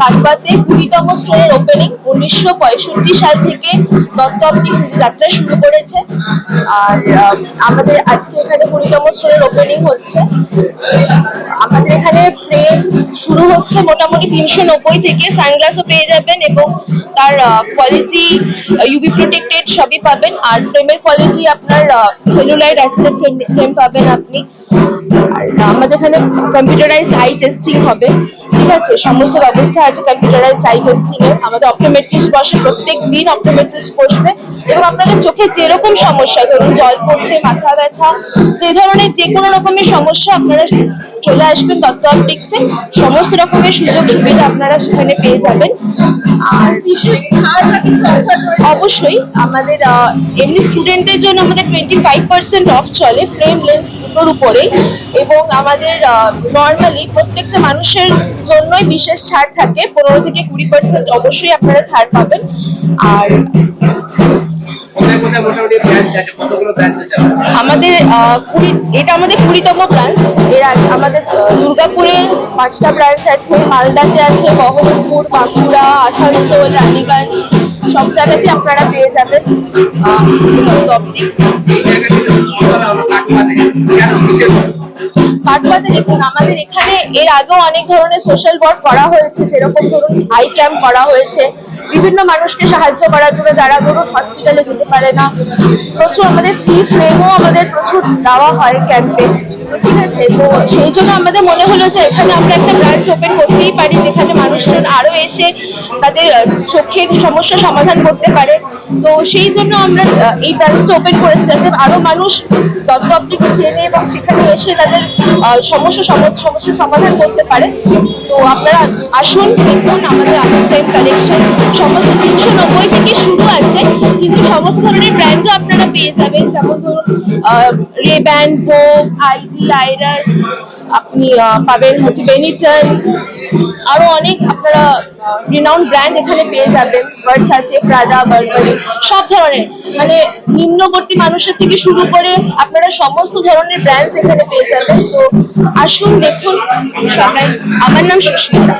কাটবাতে কুড়িতম স্টোরের ওপেনিং উনিশশো পঁয়ষট্টি সাল থেকে দত্ত অপটিক্স নিজের যাত্রা শুরু করেছে। আর আমাদের আজকে এখানে কুড়িতম স্টোরের ওপেনিং হচ্ছে। আমাদের এখানে ফ্রেম শুরু হচ্ছে মোটামুটি তিনশো নব্বই থেকে সানগ্লাসও পেয়ে যাবেন এবং তার কোয়ালিটি ইউভি প্রোটেক্টেড সবই পাবেন। আর ফ্রেমের কোয়ালিটি আপনার সেলুলাইড অ্যাসিড ফ্রেম ফ্রেম পাবেন আপনি। আর, আমাদের এখানে কম্পিউটারাইজড আই টেস্টিং হবে। ঠিক আছে, সমস্ত ব্যবস্থা আছে কম্পিউটারাইজড আই টেস্টিং এর। আমাদের অপটোমেট্রিস্ট বসে, প্রত্যেক দিন অপটোমেট্রিস্ট বসবে। এবং আপনাদের চোখে যেরকম সমস্যা, ধরুন জল পড়ছে, মাথা ব্যথা, যে ধরনের যে কোনো রকমের সমস্যা আপনারা চলে আসবেন দত্ত অপটিক্সে সমস্ত রকমের সুযোগ সুবিধা আপনারা সেখানে পেয়ে যাবেন। অবশ্যই, আমাদের এমনি স্টুডেন্টের জন্য আমাদের টোয়েন্টি ফাইভ পার্সেন্ট অফ চলে ফ্রেম লেন্স দুটোর উপরে। এবং আমাদের নর্মালি প্রত্যেকটা মানুষের জন্যই বিশেষ ছাড় থাকে, পনেরো থেকে কুড়ি পার্সেন্ট অবশ্যই আপনারা ছাড় পাবেন। আর মোটামুটি ব্রাঞ্চ আছে কতগুলো ব্রাঞ্চ আছে আমাদের কুড়ি এটা আমাদের কুড়িতম ব্রাঞ্চ এর আগে আমাদের দুর্গাপুরে পাঁচটা ব্রাঞ্চ আছে মালদাতে আছে বহরমপুর বাঁকুড়া আসানসোল রানীগঞ্জ সব জায়গাতে আপনারা পেয়ে যাবেন। অপটিক্স এই জায়গাটি কাঠবাতে দেখুন, আমাদের এখানে এর আগেও অনেক ধরনের সোশ্যাল ওয়ার্ক করা হয়েছে, যেরকম ধরুন আই ক্যাম্প করা হয়েছে। বিভিন্ন মানুষকে সাহায্য করার জন্য যারা ধরুন হসপিটালে যেতে পারে না। প্রচুর আমাদের ফি ফ্রেমও আমাদের প্রচুর দেওয়া হয় ক্যাম্পে তো ঠিক আছে, তো সেই জন্য আমাদের মনে হলো যে এখানে আমরা একটা ব্রাঞ্চ ওপেন করতেই পারি, যেখানে মানুষজন আরও এসে তাদের চোখের সমস্যা সমাধান করতে পারে। তো সেই জন্য আমরা এই ব্রাঞ্চটা ওপেন করেছি, যাতে আরও মানুষ দত্ত অপটিক্স চেনে এবং সেখানে এসে তাদের সমস্যা সমস্যার সমাধান করতে পারে। তো আপনারা আসুন, দেখুন আমাদের আগে ফ্রেম কালেকশন সমস্ত তিনশো নব্বই থেকে শুরু আছে, কিন্তু সমস্ত ধরনের ব্র্যান্ডও আপনারা পেয়ে যাবেন। যেমন ধরুন রেব্যান্ড ভোগ আইডি আইরাস আপনি পাবেন হচ্ছে বেনিটন আরও অনেক আপনারা রিনাউন্ড ব্র্যান্ড এখানে পেয়ে যাবেন। ভার্সাচে প্রাডা বারবারি সব ধরনের। মানে নিম্নবর্তী মানুষের থেকে শুরু করে আপনারা সমস্ত ধরনের ব্র্যান্ডস এখানে পেয়ে যাবেন। তো আসুন, দেখুন। আমার নাম সুস্মিতা?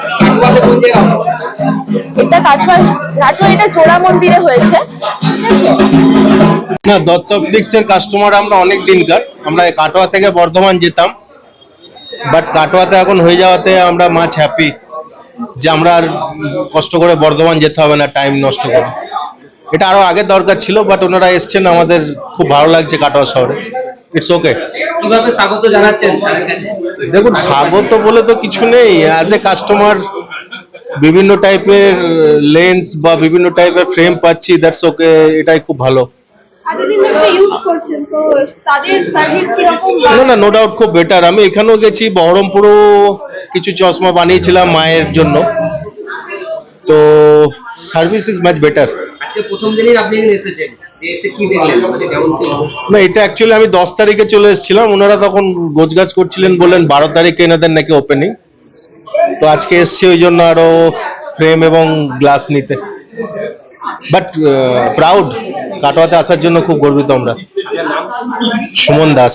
এটা কাঠমার কাঠমার এটা জোড়া মন্দিরে হয়েছে। আছে? না দত্ত অপটিক্স এর কাস্টমার আমরা অনেক দিনকার। আমরা কাটোয়া থেকে বর্ধমান যেতাম। বাট কাটোয়াতে এখন হয়ে যাওয়াতে আমরা মাছ হ্যাপি যে আমরা আর কষ্ট করে বর্ধমান যেতে হবে না টাইম নষ্ট করে। এটা আরও আগে দরকার ছিল বাট ওনারা এসছেন আমাদের খুব ভালো লাগছে কাটোয়া শহরে। ইটস ওকে কীভাবে স্বাগত জানাচ্ছেন দেখুন স্বাগত বলে তো কিছু নেই। অ্যাজ এ কাস্টমার বিভিন্ন টাইপের লেন্স বা বিভিন্ন টাইপের ফ্রেম পাচ্ছি দ্যাটস ওকে এটাই খুব ভালো। এতদিন ধরে ইউজ করছেন তো তাদের সার্ভিস কীরকম না না নো ডাউট খুব বেটার আমি এখানেও গেছি বহরমপুরও কিছু চশমা বানিয়েছিলাম মায়ের জন্য। তো সার্ভিস ইজ মাচ বেটার আজকে প্রথম দিনই আপনি এসেছেন যে এসে কি দেখলেন? কেমন কি না এটা অ্যাকচুয়ালি আমি দশ তারিখে চলে এসেছিলাম। ওনারা তখন গোছগাছ করছিলেন বললেন বারো তারিখে এনাদের নাকি ওপেনিং তো আজকে এসছি ওই জন্য আরও ফ্রেম এবং গ্লাস নিতে। বাট প্রাউড কাটোয়াতে আসার জন্য খুব গর্বিত আমরা। সুমন দাস।